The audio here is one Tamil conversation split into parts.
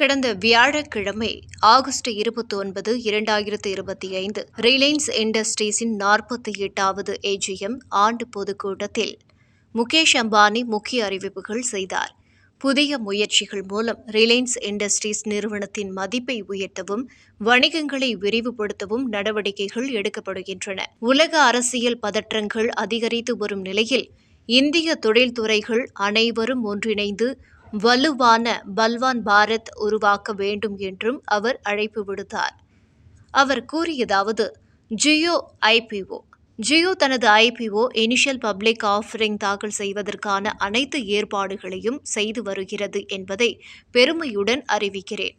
கடந்த வியாழக்கிழமை ஆகஸ்ட் இருபத்தி ஒன்பது இரண்டாயிரத்து இருபத்தி ஐந்து ரிலையன்ஸ் இண்டஸ்ட்ரீஸின் நாற்பத்தி எட்டாவது ஏஜிஎம் ஆண்டு பொதுக்கூட்டத்தில் முகேஷ் அம்பானி முக்கிய அறிவிப்புகள் செய்தார். புதிய முயற்சிகள் மூலம் ரிலையன்ஸ் இண்டஸ்ட்ரீஸ் நிறுவனத்தின் மதிப்பை உயர்த்தவும் வணிகங்களை விரிவுபடுத்தவும் நடவடிக்கைகள் எடுக்கப்படுகின்றன. உலக அரசியல் பதற்றங்கள் அதிகரித்து வரும் நிலையில் இந்திய தொழில்துறைகள் அனைவரும் ஒன்றிணைந்து வலுவான பல்வான் பாரத் உருவாக்க வேண்டும் என்றும் அவர் அழைப்பு விடுத்தார். அவர் கூறியதாவது ஜியோ ஐபிஓ. ஜியோ தனது ஐபிஓ இனிஷியல் பப்ளிக் ஆஃபரிங் தாக்கல் செய்வதற்கான அனைத்து ஏற்பாடுகளையும் செய்து வருகிறது என்பதை பெருமையுடன் அறிவிக்கிறேன்.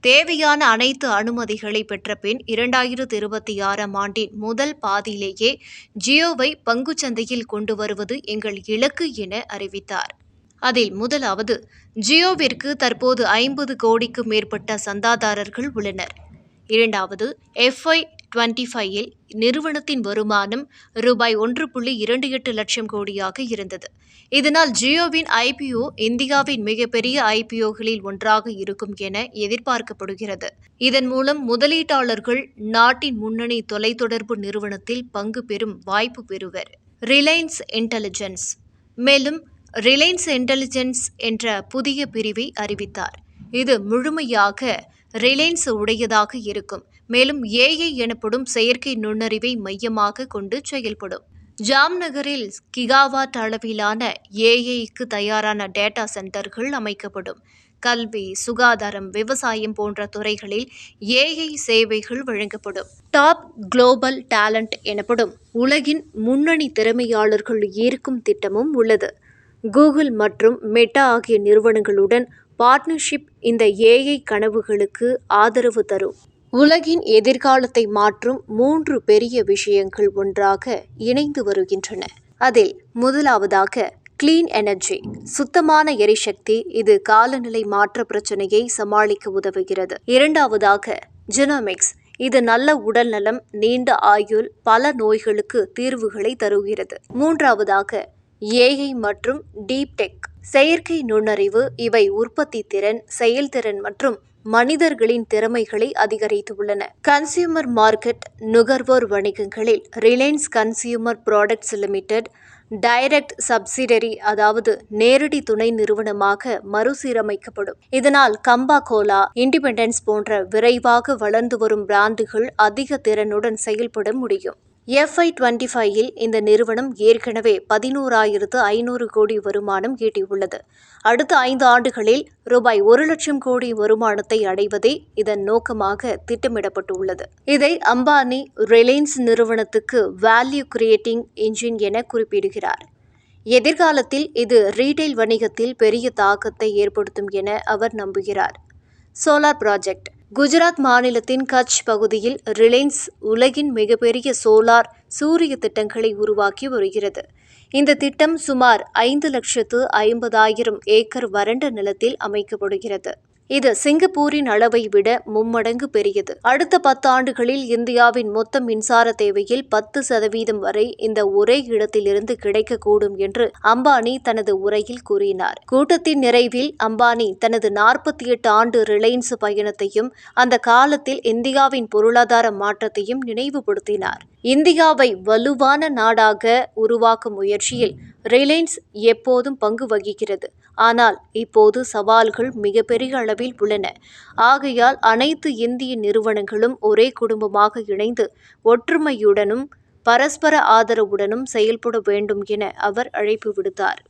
தேவையான அனைத்து அனுமதிகளை பெற்ற பின் இரண்டாயிரத்து இருபத்தி ஆறாம் ஆண்டின் முதல் பாதியிலேயே ஜியோவை பங்குச்சந்தையில் கொண்டு வருவது எங்கள் இலக்கு என அறிவித்தார். அதில் முதலாவது ஜியோவிற்கு தற்போது ஐம்பது கோடிக்கும் மேற்பட்ட சந்தாதாரர்கள் உள்ளனர். இரண்டாவது எஃப்ஐ டுவெண்ட்டி ஃபைவில் நிறுவனத்தின் வருமானம் ரூபாய் ஒன்று புள்ளி இரண்டு எட்டு லட்சம் கோடியாக இருந்தது. இதனால் ஜியோவின் ஐபிஓ இந்தியாவின் மிகப்பெரிய ஐபிஓகளில் ஒன்றாக இருக்கும் என எதிர்பார்க்கப்படுகிறது. இதன் மூலம் முதலீட்டாளர்கள் நாட்டின் முன்னணி தொலைத்தொடர்பு நிறுவனத்தில் பங்கு பெறும் வாய்ப்பு பெறுவர். Reliance intelligence. மேலும் ரிலையன்ஸ் இன்டெலிஜென்ஸ் என்ற புதிய பிரிவை அறிவித்தார். இது முழுமையாக ரிலையன்ஸ் உடையதாக இருக்கும். மேலும் ஏஐ எனப்படும் செயற்கை நுண்ணறிவை மையமாக கொண்டு செயல்படும். ஜாம்நகரில் கிகாவாட் அளவிலான ஏஐக்கு தயாரான டேட்டா சென்டர்கள் அமைக்கப்படும். கல்வி சுகாதாரம் விவசாயம் போன்ற துறைகளில் ஏஐ சேவைகள் வழங்கப்படும். டாப் குளோபல் டேலண்ட் எனப்படும் உலகின் முன்னணி திறமையாளர்கள் ஈர்க்கும் திட்டமும் உள்ளது. கூகுள் மற்றும் மெட்டா ஆகிய நிறுவனங்களுடன் பார்ட்னர்ஷிப் இந்த ஏஐ கனவுகளுக்கு ஆதரவு தரும். உலகின் எதிர்காலத்தை மாற்றும் மூன்று பெரிய விஷயங்கள் ஒன்றாக இணைந்து வருகின்றன. அதில் முதலாவதாக கிளீன் எனர்ஜி. சுத்தமான எரிசக்தி இது காலநிலை மாற்ற பிரச்சனையை சமாளிக்க உதவுகிறது. இரண்டாவதாக ஜெனோமிக்ஸ். இது நல்ல உடல் நலம் நீண்ட ஆயுள் பல நோய்களுக்கு தீர்வுகளை தருகிறது. மூன்றாவதாக ஏஐ மற்றும் டீப் டெக் செயற்கை நுண்ணறிவு இவை உற்பத்தி திறன் செயல்திறன் மற்றும் மனிதர்களின் திறமைகளை அதிகரித்துள்ளன. கன்சியூமர் மார்க்கெட் நுகர்வோர் வணிகங்களில் Reliance Consumer Products Limited direct subsidiary அதாவது நேரடி துணை நிறுவனமாக மறுசீரமைக்கப்படும். இதனால் கம்பா கோலா இண்டிபெண்டன்ஸ் போன்ற விரைவாக வளர்ந்து வரும் பிராண்டுகள் அதிக திறனுடன் செயல்பட முடியும். எஃப்ஐ டுவெண்ட்டி ஃபைவில் இந்த நிறுவனம் ஏற்கனவே பதினோராயிரத்து ஐநூறு கோடி வருமானம் ஈட்டியுள்ளது. அடுத்த ஐந்து ஆண்டுகளில் ரூபாய் ஒரு லட்சம் கோடி வருமானத்தை அடைவதே இதன் நோக்கமாக திட்டமிடப்பட்டுள்ளது. இதை அம்பானி ரிலையன்ஸ் நிறுவனத்துக்கு வேல்யூ கிரியேட்டிங் இன்ஜின் என குறிப்பிடுகிறார். எதிர்காலத்தில் இது ரீட்டைல் வணிகத்தில் பெரிய தாக்கத்தை ஏற்படுத்தும் என அவர் நம்புகிறார். சோலார் ப்ராஜெக்ட் குஜராத் மாநிலத்தின் கட்ச் பகுதியில் ரிலையன்ஸ் உலகின் மிகப்பெரிய சோலார் சூரிய திட்டங்களை உருவாக்கி வருகிறது. இந்த திட்டம் சுமார் ஐந்து லட்சத்து ஐம்பதாயிரம் ஏக்கர் வறண்ட நிலத்தில் அமைக்கப்படுகிறது. இது சிங்கப்பூரின் அளவை விட மும்மடங்கு பெரியது. அடுத்த பத்தாண்டுகளில் இந்தியாவின் மொத்த மின்சார தேவையில் பத்து சதவீதம் வரை இந்த ஒரே இடத்திலிருந்து கிடைக்கக்கூடும் என்று அம்பானி தனது உரையில் கூறினார். கூட்டத்தின் நிறைவில் அம்பானி தனது நாற்பத்தி எட்டு ஆண்டு ரிலையன்ஸ் பயணத்தையும் அந்த காலத்தில் இந்தியாவின் பொருளாதார மாற்றத்தையும் நினைவுபடுத்தினார். இந்தியாவை வலுவான நாடாக உருவாக்கும் முயற்சியில் ரிலையன்ஸ் எப்போதும் பங்கு வகிக்கிறது. ஆனால் இப்போது சவால்கள் மிகப்பெரிய அளவில் உள்ளன. ஆகையால் அனைத்து இந்திய நிறுவனங்களும் ஒரே குடும்பமாக இணைந்து ஒற்றுமையுடனும் பரஸ்பர ஆதரவுடனும் செயல்பட வேண்டும் என அவர் அழைப்பு விடுத்தார்.